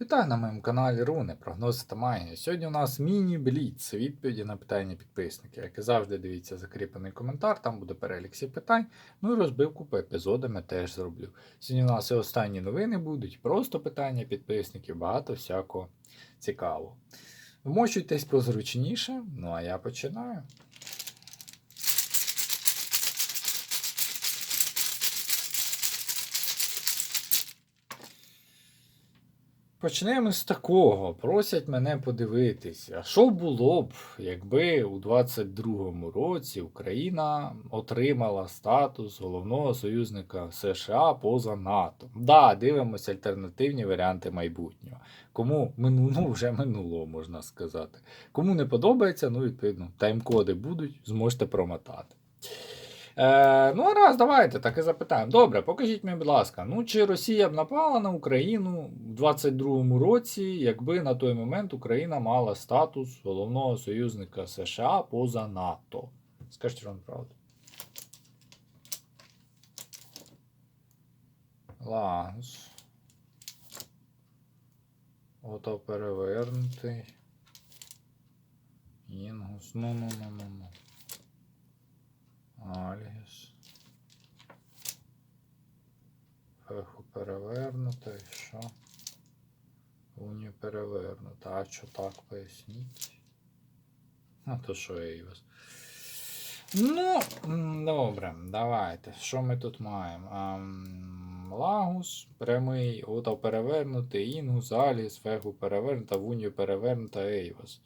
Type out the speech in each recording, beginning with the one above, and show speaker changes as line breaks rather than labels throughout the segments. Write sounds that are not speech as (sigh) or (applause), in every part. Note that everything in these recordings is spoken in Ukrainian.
Вітаю на моєму каналі Руни, прогнози та магія. Сьогодні у нас міні-бліц, відповіді на питання підписників. Як і завжди, дивіться закріплений коментар, там буде перелік всіх питань. Ну і розбивку по епізодам я теж зроблю. Сьогодні у нас і останні новини будуть, просто питання підписників, багато всякого цікавого. Вмочуйтесь позручніше, ну а я починаю. Почнемо з такого. Просять мене подивитись, а що було б, якби у 22-му році Україна отримала статус головного союзника США поза НАТО. Да, дивимося альтернативні варіанти майбутнього. Кому ну, (laughs) вже минуло, можна сказати. Кому не подобається, ну, відповідно, тайм-коди будуть, зможете промотати. Е, ну, раз, давайте так і запитаємо. Добре, покажіть мені, будь ласка, ну чи Росія б напала на Україну в 22-му році, якби на той момент Україна мала статус головного союзника США поза НАТО? Скажіть вам правду. Ланс. Ото перевернутий. Інгус. Ну, ну, ну, ну, ну. Аліс. Феху перевернута і що? Унію перевернута. А що так поясніть? Ну, то що Ейвас. Ну, добре, давайте. Що ми тут маємо? Ам, Лагус, прямий, ото перевернутий, Інгус, Аліс, Фегу перевернута, Вунію перевернута, Ейвас.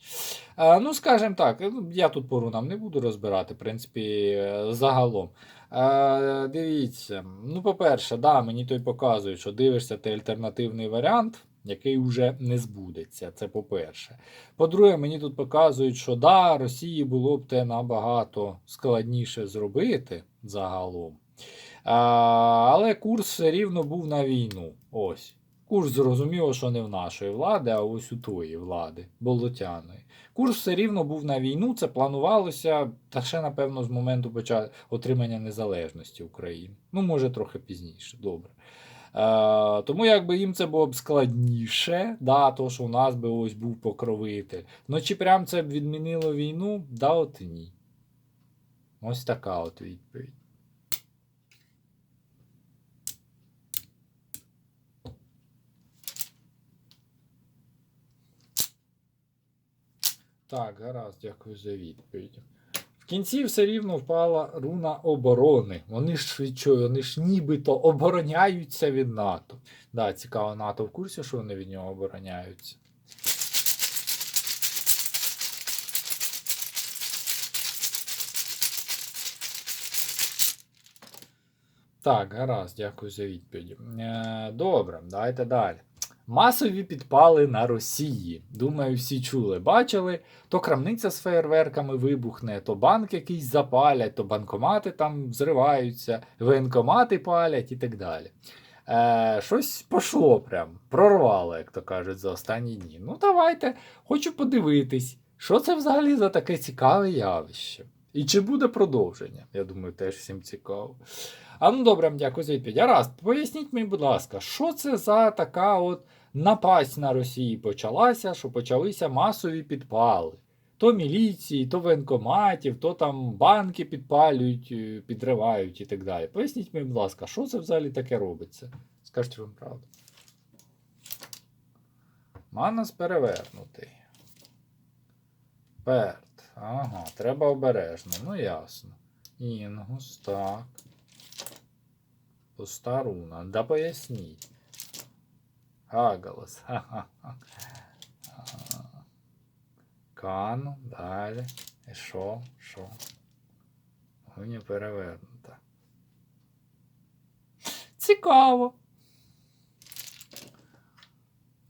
А, ну, скажімо так, ну, я тут пору нам не буду розбирати, в принципі, е, загалом. А, дивіться, ну, по-перше, да, мені той показує, що дивишся ти альтернативний варіант, який вже не збудеться. Це по-перше. По-друге, мені тут показують, що да, Росії було б те набагато складніше зробити загалом. А, але курс все рівно був на війну. Ось. Курс зрозуміло, що не в нашої влади, а ось у тої влади, болотяної. Курс все рівно був на війну, це планувалося, та ще, напевно, з моменту поча... отримання незалежності України. Ну, може, трохи пізніше, добре. Е, тому якби їм це було б складніше, да, то, що у нас би ось був покровитель. Ну чи прям це б відмінило війну? Да, от ні. Ось така от відповідь. Так, гаразд, дякую за відповідь. В кінці все рівно впала руна оборони. Вони ж що, вони ж нібито обороняються від НАТО. Да, цікаво, НАТО в курсі, що вони від нього обороняються. Так, гаразд, дякую за відповідь. Е, добре, давайте далі. Масові підпали на Росії. Думаю, всі чули, бачили. То крамниця з феєрверками вибухне, то банк якийсь запалять, то банкомати там зриваються, воєнкомати палять і так далі. Е, щось пошло прям, прорвало, як то кажуть, за останні дні. Ну, давайте, хочу подивитись, що це взагалі за таке цікаве явище. І чи буде продовження? Я думаю, теж всім цікаво. А ну добре, дякую за відповідь. Гаразд, поясніть мені, будь ласка, що це за така от напасть на Росії почалася, що почалися масові підпали. То міліції, то воєнкоматів, то там банки підпалюють, е, підривають і так далі. Поясніть мені, будь ласка, що це взагалі таке робиться? Скажіть вам правду. Манас перевернутий. Перт. Ага, треба обережно. Ну ясно. Інгус, так. Пуста руна. Да поясніть. Ха-ха-ха. (laughs) Кану, далі. І що? Що? Гуня перевернута. Цікаво.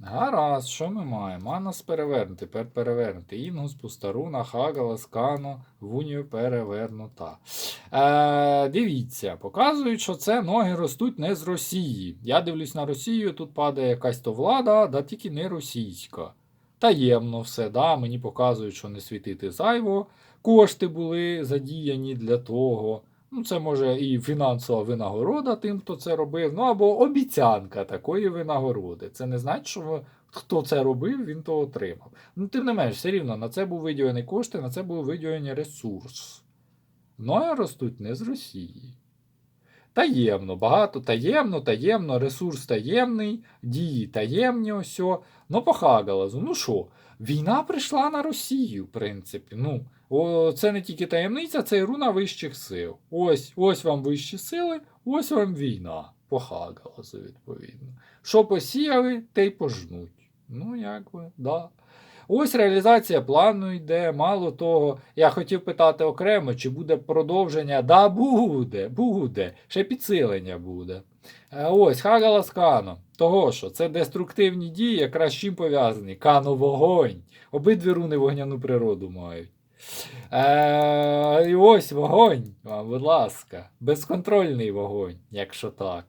Гаразд, що ми маємо? Манас перевернутий, тепер перевернутий. Інгус, пустаруна, Хагалас, Кано, Вунію перевернута. Е, дивіться, показують, що це ноги ростуть не з Росії. Я дивлюсь на Росію, тут падає якась то влада, да тільки не російська. Таємно все, да, мені показують, що не світити зайво. Кошти були задіяні для того. Ну, це може і фінансова винагорода тим, хто це робив, ну або обіцянка такої винагороди. Це не значить, що хто це робив, він то отримав. Ну, тим не менш, все рівно на це був виділений кошти, на це був виділений ресурс. Ноя ростуть не з Росії. Таємно, багато таємно, таємно, ресурс таємний, дії таємні, ось. Ну, по Хагалазу. Ну що, війна прийшла на Росію, в принципі. Ну, о, це не тільки таємниця, це і руна вищих сил. Ось, ось вам вищі сили, ось вам війна. По Хагалазу, відповідно. Що посіяли, те й пожнуть. Ну, як би, да. Ось реалізація плану йде. Мало того, я хотів питати окремо, чи буде продовження. Да, буде, буде. Ще підсилення буде. Е, Ось Хагалас Кано. Того що це деструктивні дії, якраз чим пов'язані. Кано вогонь. Обидві руни вогняну природу мають. Е, і ось вогонь. Будь ласка. Безконтрольний вогонь, якщо так.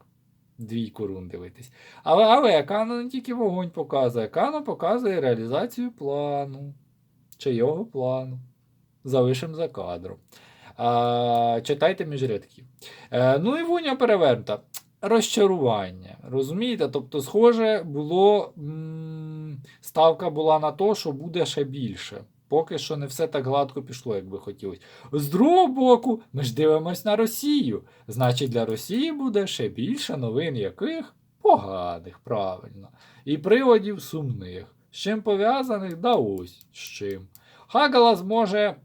Двійку рун дивитись. Але, але Кано не тільки вогонь показує, Кано показує реалізацію плану. Чи його плану. Залишимо за кадром. А, читайте між рядків. Е, ну і вуня перевернута. Розчарування. Розумієте? Тобто, схоже, було. М- ставка була на те, що буде ще більше. Поки що не все так гладко пішло, як би хотілося. З другого боку, ми ж дивимось на Росію. Значить, для Росії буде ще більше новин яких поганих, правильно. І приводів сумних. З чим пов'язаних, да ось з чим. Хагалас може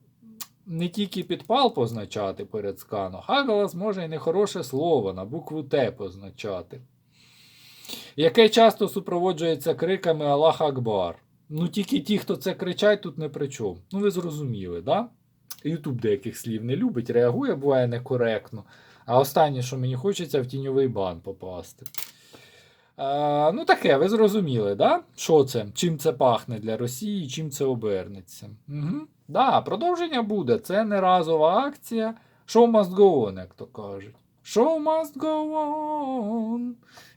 не тільки підпал позначати перед сканом, Хагалас може і нехороше слово на букву Т позначати, яке часто супроводжується криками Аллах Акбар. Ну тільки ті, хто це кричать, тут не при чому. Ну ви зрозуміли, да? Ютуб деяких слів не любить, реагує, буває некоректно. А останнє, що мені хочеться, в тіньовий бан попасти. А, ну, таке, ви зрозуміли, да? що це? Чим це пахне для Росії, чим це обернеться. Угу. Да, продовження буде. Це не разова акція. Show must go on, як то кажуть. Show must go on.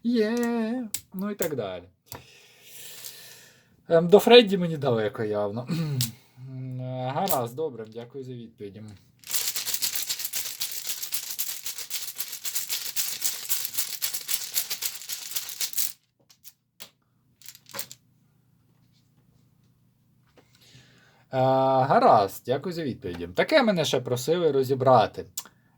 Yeah. Ну і так далі. Ем, до Фредді мені далеко явно. (clears throat) Гаразд, добре, дякую за відповіді. Е, гаразд, дякую за відповіді. Таке мене ще просили розібрати.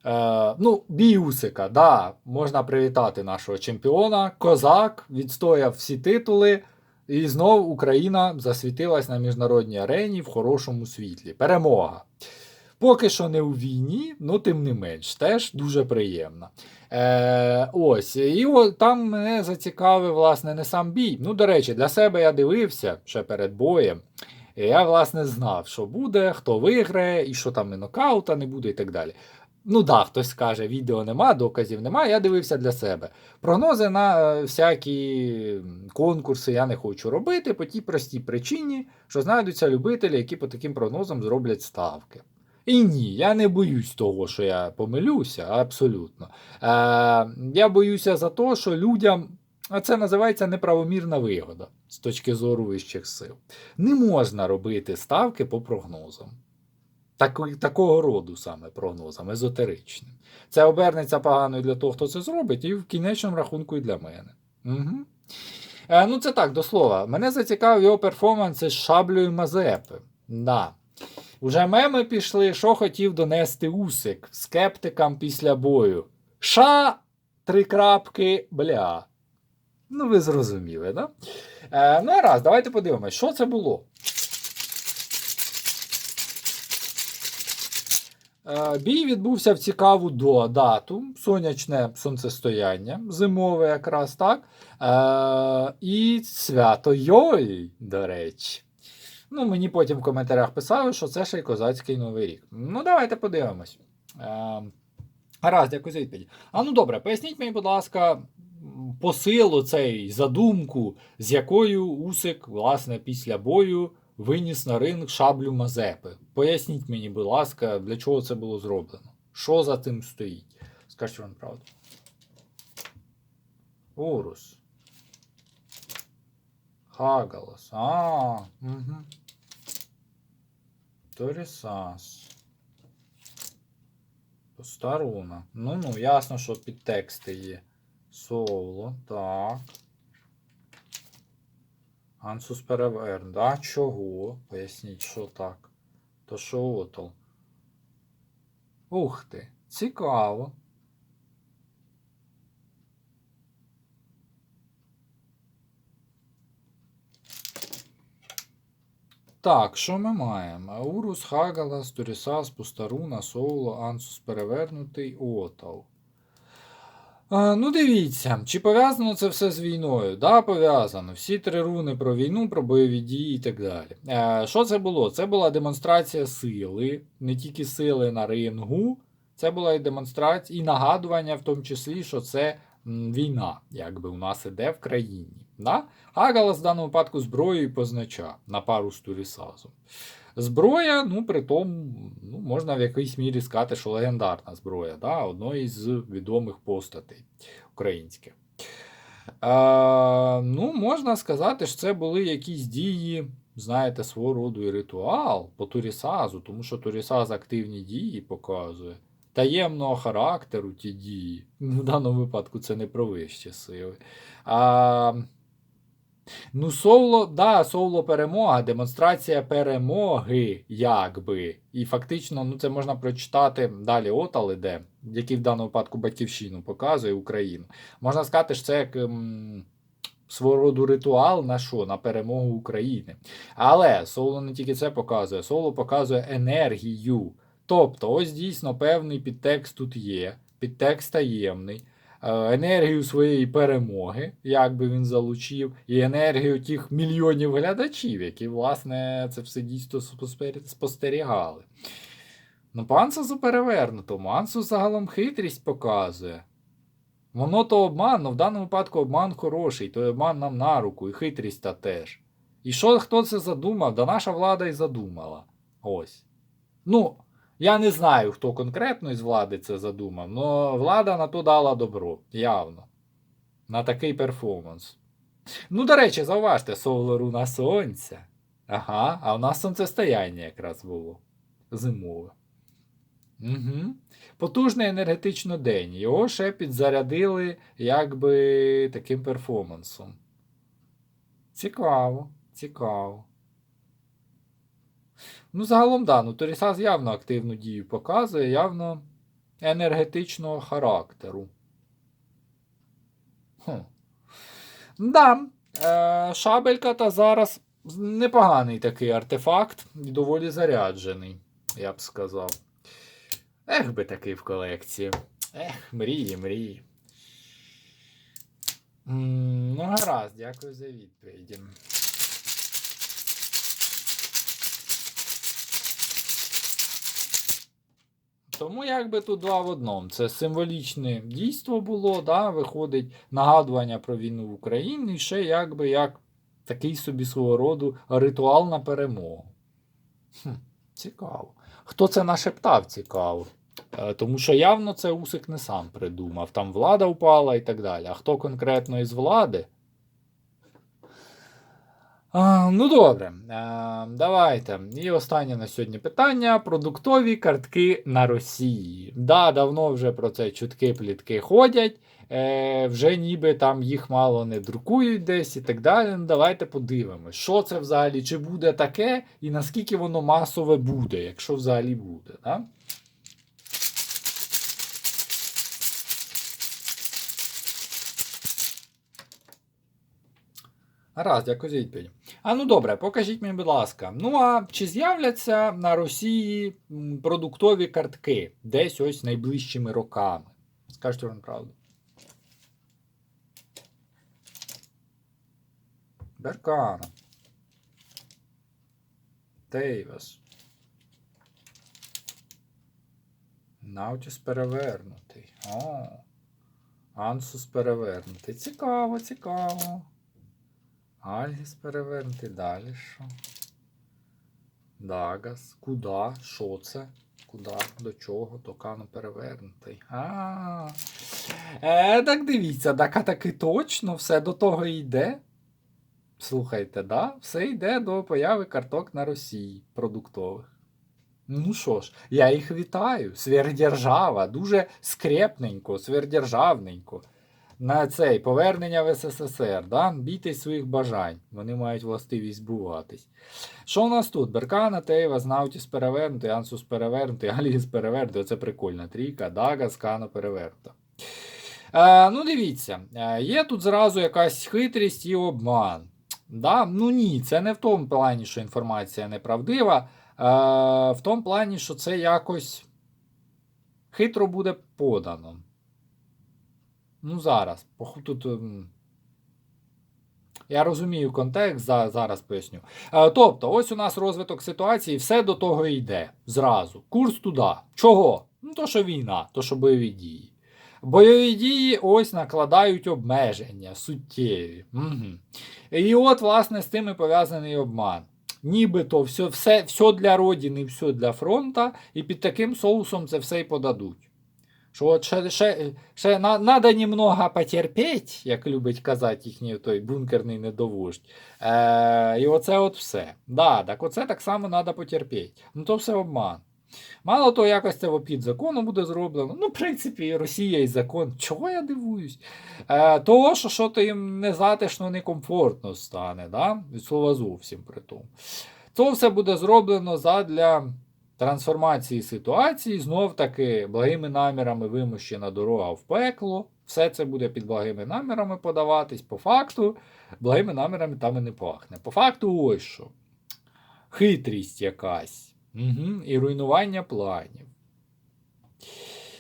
Е, ну, бій Усика, да, можна привітати нашого чемпіона. Козак відстояв всі титули. І знов Україна засвітилась на міжнародній арені в хорошому світлі. Перемога. Поки що не у війні, ну тим не менш, теж дуже приємно. Е, ось, і о, там мене зацікавив, власне, не сам бій. Ну, до речі, для себе я дивився ще перед боєм. І я, власне, знав, що буде, хто виграє, і що там і нокаута не буде, і так далі. Ну да, хтось скаже, відео нема, доказів нема. Я дивився для себе. Прогнози на е, всякі конкурси я не хочу робити по тій простій причині, що знайдуться любителі, які по таким прогнозам зроблять ставки. І ні, я не боюсь того, що я помилюся, абсолютно. Е, я боюся за те, що людям. А це називається неправомірна вигода з точки зору вищих сил. Не можна робити ставки по прогнозам. Так, такого роду саме прогнозам, езотеричним. Це обернеться погано і для того, хто це зробить, і в кінечному рахунку і для мене. Угу. Е, ну, це так, до слова. Мене зацікавив його перформанси з шаблею Мазепи. Да. Уже меми пішли, що хотів донести Усик скептикам після бою. Ша, три крапки, бля. Ну, ви зрозуміли, да? Е, ну, раз, давайте подивимось, що це було. Бій відбувся в цікаву до дату, сонячне сонцестояння, зимове якраз так. Е, І свято Йой, до речі. Ну, Мені потім в коментарях писали, що це ще й козацький новий рік. Ну, давайте подивимось. Е, Гаразд, дякую за відповідь. А ну добре, поясніть мені, будь ласка, посилу цей задумку, з якою Усик, власне, після бою виніс на ринг шаблю Мазепи. Поясніть мені, будь ласка, для чого це було зроблено? Що за цим стоїть? Скажіть вам правду. Урус. Хагалас. А, угу. Торісас. Постаруна. Ну ну, ясно, що підтексти є. Соло, так. Ансус переверн. Да, чого? Поясніть, що так. То що отол? Ух ти, цікаво. Так, що ми маємо? Аурус, Хагалас, Турісас, Пустаруна, Соло, Ансус перевернутий, Отал. Ну, дивіться, чи пов'язано це все з війною? Да, пов'язано. Всі три руни про війну, про бойові дії і так далі. Е, що це було? Це була демонстрація сили, не тільки сили на рингу, це була і демонстрація, і нагадування, в тому числі, що це війна, якби у нас іде в країні. Да? Агалас в даному випадку зброєю познача на пару з Турісазом. Зброя, ну, при тому, ну, можна в якійсь мірі сказати, що легендарна зброя, да, одної з відомих постатей українських. Е, ну, можна сказати, що це були якісь дії, знаєте, свого роду і ритуал по Турісазу, тому що Турісаз активні дії показує. Таємного характеру ті дії. В даному випадку це не про вищі сили. А, Ну, соло, да, соло перемога, демонстрація перемоги, якби. І фактично, ну це можна прочитати далі Отал іде, який в даному випадку батьківщину показує Україну. Можна сказати, що це як ем, свого роду ритуал на що? На перемогу України. Але соло не тільки це показує, соло показує енергію. Тобто, ось дійсно певний підтекст тут є, підтекст таємний енергію своєї перемоги, як би він залучив, і енергію тих мільйонів глядачів, які, власне, це все дійсно спостерігали. Ну, по Ансусу перевернутому. Ансус загалом хитрість показує. Воно то обман, але в даному випадку обман хороший, то обман нам на руку, і хитрість та теж. І що хто це задумав? Да наша влада і задумала. Ось. Ну, я не знаю, хто конкретно із влади це задумав, але влада на то дала добро, явно. На такий перформанс. Ну, до речі, зауважте, Солару на сонця. Ага, а у нас сонцестояння якраз було. Зимове. Угу. Потужний енергетично день. Його ще підзарядили якби таким перформансом. Цікаво, цікаво. Ну, загалом, да, ну Торісас явно активну дію показує, явно енергетичного характеру. Хм. Да, е, шабелька та зараз непоганий такий артефакт, і доволі заряджений, я б сказав. Ех би такий в колекції. Ех, мрії, мрії. Ну, гаразд, дякую за відповіді. Тому якби тут два в одному. Це символічне дійство було, да, виходить нагадування про війну в Україні, і ще якби як такий собі свого роду ритуал на перемогу. Хм, цікаво. Хто це нашептав, цікаво. Е, Тому що явно це Усик не сам придумав. Там влада впала і так далі. А хто конкретно із влади? Ну добре, давайте. І останнє на сьогодні питання: продуктові картки на Росії. Да, давно вже про це чутки плітки ходять. Е, вже ніби там їх мало не друкують десь і так далі. Ну, давайте подивимось, що це взагалі, чи буде таке, і наскільки воно масове буде, якщо взагалі буде. Да? Раз, дякую за відповідь. А ну добре, покажіть мені, будь ласка. Ну а чи з'являться на Росії продуктові картки десь ось найближчими роками? Скажіть вам правду. Беркана. Тейвас. Наутіс перевернутий. О. Ансус перевернутий. Цікаво, цікаво. Альгіс перевернутий, далі що? Дагас. Куда? Що це? Куда? До чого? Токану перевернутий. А. Е, так дивіться, так таки точно все до того йде. Слухайте, да? Все йде до появи карток на Росії продуктових. Ну що ж, я їх вітаю. Сверхдержава, дуже скрепненько, сверхдержавненько. На цей повернення в СССР, да? бійтесь своїх бажань, вони мають властивість збуватись. Що у нас тут? Беркана, Тейва, Знаутіс перевернутий, Ансус перевернутий, (laughs) Аліс перевернутий. Оце прикольна трійка, Дага, Скана перевернута. Е, ну, дивіться, е, є тут зразу якась хитрість і обман. Да? Ну ні, це не в тому плані, що інформація неправдива, е, в тому плані, що це якось хитро буде подано. Ну, зараз. Тут, ем, я розумію контекст, зараз поясню. Е, Тобто, ось у нас розвиток ситуації, все до того йде зразу. Курс туди. Чого? Ну, то, що війна, то, що бойові дії. Бойові дії ось накладають обмеження суттєві. Угу. І от, власне, з тим і пов'язаний обман. Нібито все, все, все для родини, все для фронта, і під таким соусом це все й подадуть. Що от ще, ще, ще на, надо немного потерпеть, як любить казати їхній той бункерний недовождь. Е, і оце от все. Да, так оце так само треба потерпіти. Ну то все обман. Мало того, якось це в обхід закону буде зроблено. Ну, в принципі, Росія і закон. Чого я дивуюсь? Е, того, що що то їм не затишно, не стане, да? від слова зовсім при тому. Це все буде зроблено задля трансформації ситуації, знов таки благими намірами вимущена дорога в пекло. Все це буде під благими намірами подаватись. По факту, благими намірами там і не пахне. По факту, ось що. Хитрість якась. Угу. І руйнування планів.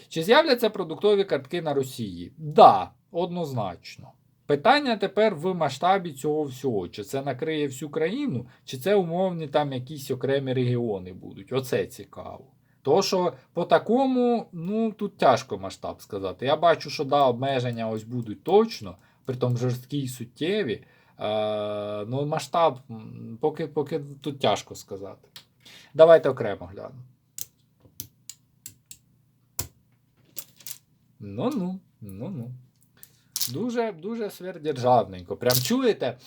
Чи з'являться продуктові картки на Росії? Да, однозначно. Питання тепер в масштабі цього всього. Чи це накриє всю країну, чи це умовні там якісь окремі регіони будуть. Оце цікаво. То, що по такому, ну тут тяжко масштаб сказати. Я бачу, що да, обмеження ось будуть точно, притом жорсткі і суттєві. Е, ну, масштаб, поки, поки тут тяжко сказати. Давайте окремо глянемо. Ну-ну, ну-ну. Дуже, дуже сверхдержавненько. Прям чуєте?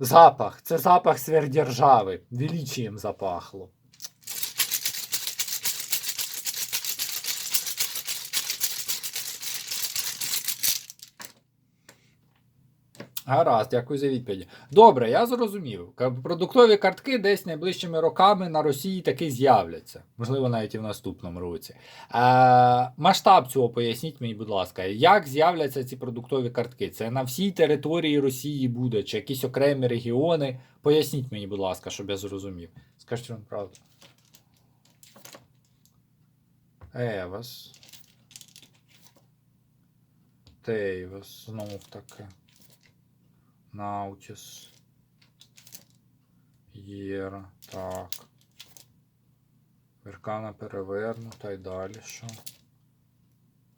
Запах. Це запах свердержави. Величієм запахло. Гаразд, дякую за відповідь. Добре, я зрозумів. Продуктові картки десь найближчими роками на Росії таки з'являться. Можливо, навіть і в наступному році. Е, масштаб цього поясніть мені, будь ласка, як з'являться ці продуктові картки? Це на всій території Росії буде, чи якісь окремі регіони? Поясніть мені, будь ласка, щоб я зрозумів. Скажіть вам правду. Евас. Тейвас. Знову таки. Наутіс. Єра. Так. Веркана перевернута і далі що?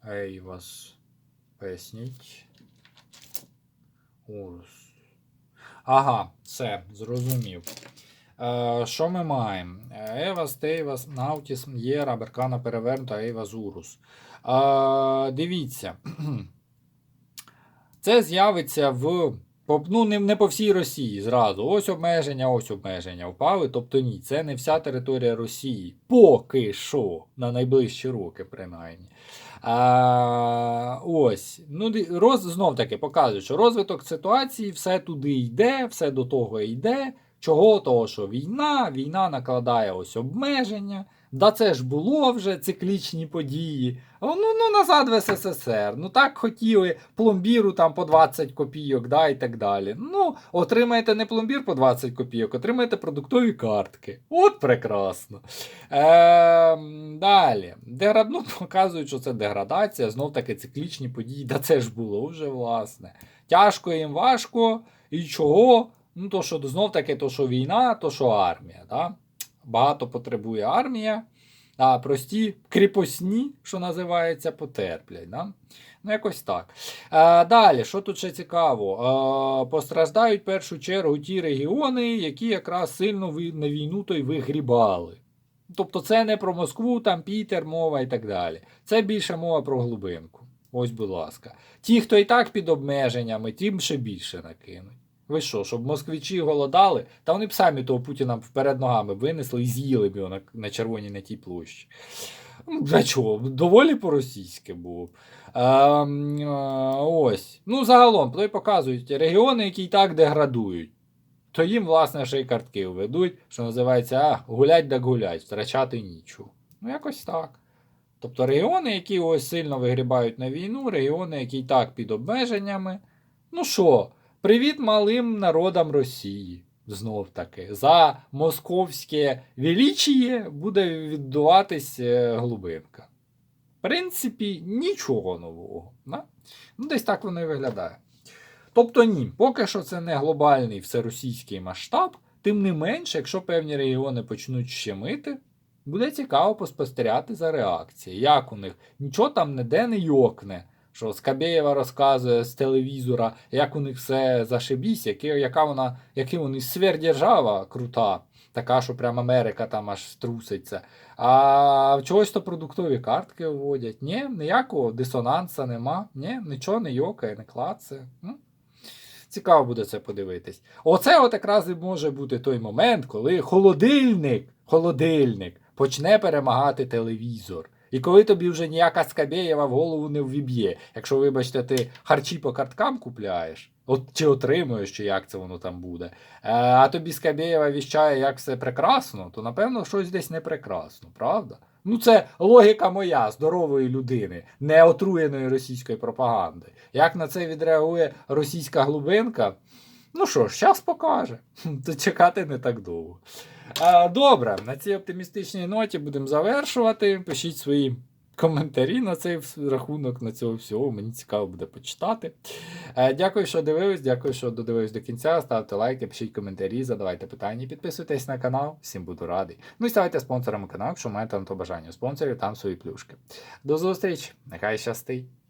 Ейвас. Поясніть. Урус. Ага, все, зрозумів. Е, що ми маємо? Евас, Тейвас, Наутіс, Єра, Беркана перевернута, Ейвас, Урус. Е, дивіться. (clears throat) Це з'явиться в. Ну, не, не по всій Росії зразу. Ось обмеження, ось обмеження впали. Тобто ні, це не вся територія Росії. Поки що, на найближчі роки, принаймні. А, ось. Ну, роз, знов таки показує, що розвиток ситуації все туди йде, все до того йде. Чого? Того, що війна, війна накладає ось обмеження. Да це ж було вже циклічні події. Ну, ну назад в СССР. Ну так хотіли пломбіру там по 20 копійок, да, і так далі. Ну, отримаєте не пломбір по 20 копійок, отримаєте продуктові картки. От прекрасно. Е, далі. Деград... Ну, показують, що це деградація, знов таки циклічні події. Да це ж було вже, власне. Тяжко їм важко. І чого? Ну, то, що знов таки, то, що війна, то що армія. Да? Багато потребує армія, а прості кріпосні, що називається, потерплять. Да? Ну, якось так. Е, далі, що тут ще цікаво? Е, постраждають в першу чергу ті регіони, які якраз сильно на війну то й вигрібали. Тобто це не про Москву, там Пітер, мова і так далі. Це більше мова про глибинку. Ось, будь ласка. Ті, хто і так під обмеженнями, тим ще більше накинуть. Ви що, щоб москвичі голодали, та вони б самі того Путіна перед ногами винесли і з'їли б його на, на червоній на тій площі. Ну, Для чого? Доволі по-російськи було. б. Ем, е, ось. Ну, загалом, то й показують регіони, які і так деградують. То їм, власне, ще й картки введуть, що називається а, гулять да гулять, втрачати нічого. Ну, якось так. Тобто регіони, які ось сильно вигрібають на війну, регіони, які і так під обмеженнями. Ну що, привіт малим народам Росії. Знов таки, за московське величіє буде віддуватись е, глибинка. В принципі, нічого нового. Да? Ну, десь так воно і виглядає. Тобто ні, поки що це не глобальний всеросійський масштаб, тим не менше, якщо певні регіони почнуть щемити, буде цікаво поспостерігати за реакцією. Як у них нічого там ніде не йокне. Що Скабєєва розказує з телевізора, як у них все зашибісь, яка, яка вона, який вони сверхдержава крута, така, що прям Америка там аж струситься. А чогось то продуктові картки вводять. Ні, ніякого дисонанса нема, ні, нічого не йокає, не клацає. Цікаво буде це подивитись. Оце от якраз і може бути той момент, коли холодильник, холодильник почне перемагати телевізор. І коли тобі вже ніяка Скабєєва в голову не ввіб'є, якщо, вибачте, ти харчі по карткам купляєш, от чи отримуєш, чи як це воно там буде, е, а тобі Скабєєва віщає, як все прекрасно, то напевно щось десь не прекрасно, правда? Ну, це логіка моя, здорової людини, не отруєної російської пропаганди. Як на це відреагує російська глибинка? Ну що ж, час покаже. (laughs) То чекати не так довго. Добре, на цій оптимістичній ноті будемо завершувати. Пишіть свої коментарі на цей рахунок, на цього всього. Мені цікаво буде почитати. Е, дякую, що дивились, дякую, що додивились до кінця. Ставте лайки, пишіть коментарі, задавайте питання, підписуйтесь на канал. Всім буду радий. Ну і ставайте спонсорами каналу, якщо маєте на то бажання. Спонсорів там свої плюшки. До зустрічі, нехай щастить!